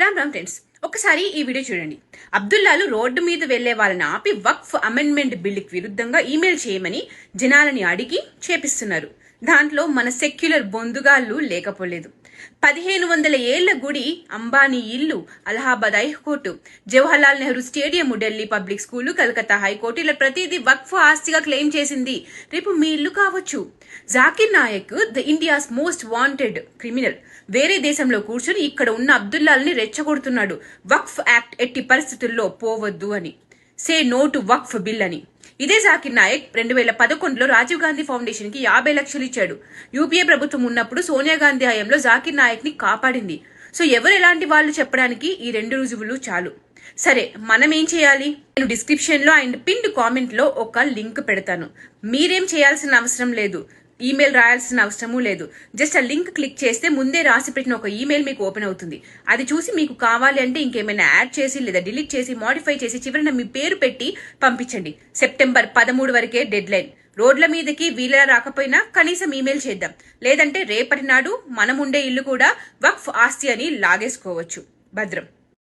Ram Ram friends ఒకసారి ఈ video చూడండి. అబ్దుల్లాలు రోడ్డు మీద వెళ్ళే వాళ్ళని ఆపి వక్ఫ్ అమెండ్మెంట్ బిల్లుకి విరుద్ధంగా ఈమెయిల్ చేయమని జనాలని అడిగి చేపిస్తున్నారు. దాంట్లో మన సెక్యులర్ బొందుగాళ్ళు లేకపోలేదు. పదిహేను వందల ఏళ్ళ గుడి అంబానీ ఇల్లు Allahabad high court Jawaharlal Nehru stadium Delhi public school Calcutta high court ఇలా ప్రతిదీ వక్ఫ్ ఆస్తిగా క్లెయిమ్ చేసింది. రేపు మీ ఇల్లు కావచ్చు. Zakir Naik the India's most wanted criminal. వేరే దేశంలో కూర్చొని ఇక్కడ ఉన్న అబ్దుల్లాల్ని రెచ్చగొడుతున్నాడు. వక్ఫ్ యాక్ట్ ఎట్టి పరిస్థితుల్లో పోవద్దు అని. Say no to Waqf bill అని. ఇదే జాకిర్ నాయక్ రెండు వేల పదకొండులో రాజీవ్ గాంధీ ఫౌండేషన్కి యాభై లక్షలు ఇచ్చాడు. యూపీఏ ప్రభుత్వం ఉన్నప్పుడు సోనియా గాంధీ హయాంలో జాకిర్ నాయక్ని కాపాడింది. సో ఎవరు ఎలాంటి వాళ్ళు చెప్పడానికి ఈ రెండు రుజువులు చాలు. సరే మనం ఏం చేయాలి? నేను డిస్క్రిప్షన్లో అండ్ పిన్ కామెంట్లో ఒక లింక్ పెడతాను. మీరేం చేయాల్సిన అవసరం లేదు. ఈమెయిల్ రాయాల్సిన అవసరమూ లేదు. జస్ట్ ఆ లింక్ క్లిక్ చేస్తే ముందే రాసి పెట్టిన ఒక ఈమెయిల్ మీకు ఓపెన్ అవుతుంది. అది చూసి మీకు కావాలి అంటే ఇంకేమైనా యాడ్ చేసి లేదా డిలీట్ చేసి మాడిఫై చేసి చివరిన మీ పేరు పెట్టి పంపించండి. సెప్టెంబర్ పదమూడు వరకే డెడ్ లైన్ రోడ్ల మీదకి వీళ్ళ రాకపోయినా కనీసం ఈమెయిల్ చేద్దాం. లేదంటే రేపటి నాడు మనం ఉండే ఇల్లు కూడా వక్ఫ్ ఆస్తి అని లాగేసుకోవచ్చు. భద్రం.